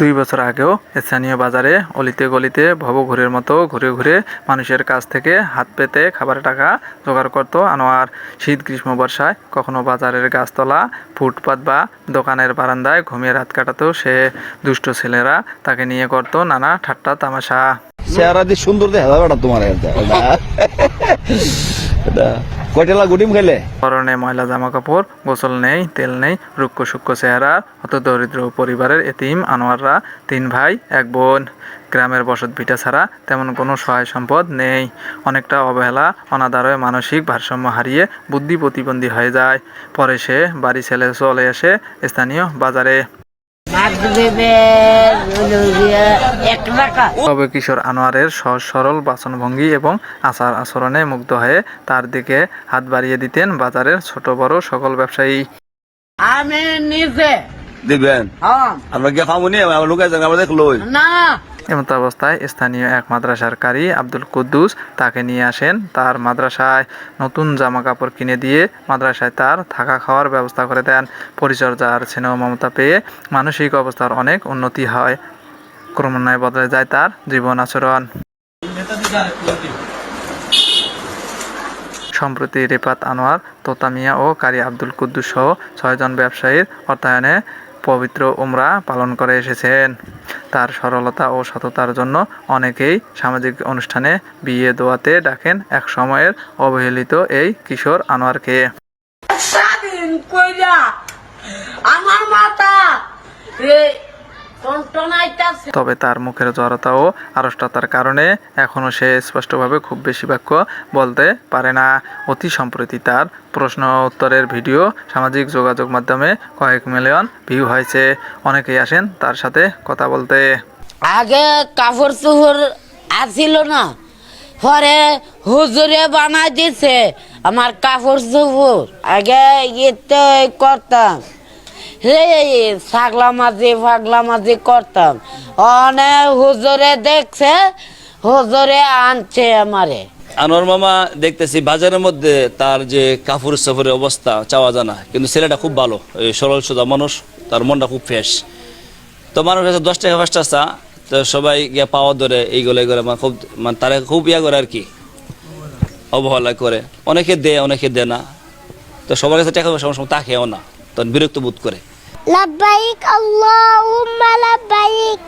দুই বছর আগেও স্থানীয় বাজারে অলিতে গলিতে ভবঘুরের মতো ঘুরে ঘুরে মানুষের কাছ থেকে হাত পেতে খাবারের টাকা জোগাড় করত আনোয়ার। শীত গ্রীষ্ম বর্ষায় কখনো বাজারের গাছতলা ফুটপাত বা দোকানের বারান্দায় ঘুমিয়ে রাত কাটাতো সে। দুষ্ট ছেলেরা তাকে নিয়ে করত নানা ঠাট্টা তামাশা। চেহারা দিয়ে সুন্দর দেখা তোমার কয়টেলা গুটিম খেলে পরনে ময়লা জামা কাপড় গোসল নেই, তেল নেই, রুক্ষ সূক্ষ্ম চেহারা হত দরিদ্র পরিবারের এতিম আনোয়াররা, তিন ভাই, এক বোন। গ্রামের বসত ভিটা ছাড়া তেমন কোনো সহায় সম্পদ নেই। অনেকটা অবহেলা অনাদারয় মানসিক ভারসাম্য হারিয়ে বুদ্ধি প্রতিবন্ধী হয়ে যায়। পরে সে বাড়ি ছেলে চলে আসে স্থানীয় বাজারে তবে কিশোর আনোয়ারের সহজ সরল বাচনভঙ্গি এবং আচার আচরণে মুগ্ধ হয়ে তার দিকে হাত বাড়িয়ে দিতেন বাজারের ছোট বড় সকল ব্যবসায়ী। আমি নিজে দিবেন হ্যাঁ। আমরা গিয়ে খাব নি আমার লোক আছে আমরা দেখল না এমত অবস্থায় স্থানীয় এক মাদ্রাসার কারি আব্দুল কুদ্দুস তাকে নিয়ে আসেন। তার মাদ্রাসায় নতুন জামা কাপড় কিনে দিয়ে মাদ্রাসায় তার থাকা খাওয়ার ব্যবস্থা করে দেন। পরিচর্যা আর স্নেহ মমতা পেয়ে মানসিক অবস্থার অনেক উন্নতি হয়। ক্রমান্বয়ে বদলে যায় তার জীবন আচরণ। সম্প্রতি রেপাত আনোয়ার, তোতামিয়া ও কারি আব্দুল কুদ্দুস সহ ছয়জন ব্যবসায়ীর অর্থায়নে পবিত্র উমরা পালন করে এসেছেন। তার সরলতা ও সততার জন্য অনেকেই সামাজিক অনুষ্ঠানে বিয়ে দোয়াতে ডাকেন এক সময়ের অবহেলিত এই কিশোর আনোয়ারকে। আমার টনটনাইতাছে তবে তার মুখের জড়তা ও আড়ষ্টতার কারণে এখনও সে স্পষ্টভাবে খুব বেশি বাক্য বলতে পারে না। অতি সম্প্রতি তার প্রশ্ন উত্তরের ভিডিও সামাজিক যোগাযোগ মাধ্যমে কয়েক মিলিয়ন ভিউ হয়েছে। অনেকেই আসেন তার সাথে কথা বলতে। আগে কাপড় চোপড় আসিল না, পরে হুজুরে বানাই দিছে, আমার কাপড় চোপড় আগে ইতে করতাম। হে ছাগলা মাঝি ফাগলা মাঝি করতাম। অনেক হুজুরে দেখছে, হুজুরে আনছে আমারে। আনোয়ার মামা দেখতেছি, বাজারের মধ্যে তার যে কাপড় সফরের অবস্থা, চাওয়া জানা। কিন্তু ছেলেটা খুব ভালো সরল সোজা মানুষ, তার মনটা খুব ফ্রেশ তো মানুষ কাছে দশ টাকা পাঁচটা চা, তো সবাই গিয়ে পাওয়া ধরে এইগুলো করে মানে খুব মানে তারা খুব ইয়া করে আর কি। অবহেলা করে। অনেকে দেয় অনেকে দেয় না। তো সবার কাছে টাকা পয়সা সময় তাকেও না। তখন বিরক্ত বোধ করে। লাব্বাইক আল্লাহুম্মা লাব্বাইক।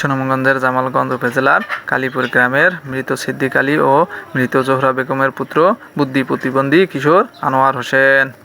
সুনামগঞ্জের জামালগঞ্জ উপজেলার কালীপুর গ্রামের মৃত সিদ্দিক আলী ও মৃত জোহরা বেগমের পুত্র বুদ্ধি প্রতিবন্ধী কিশোর আনোয়ার হোসেন।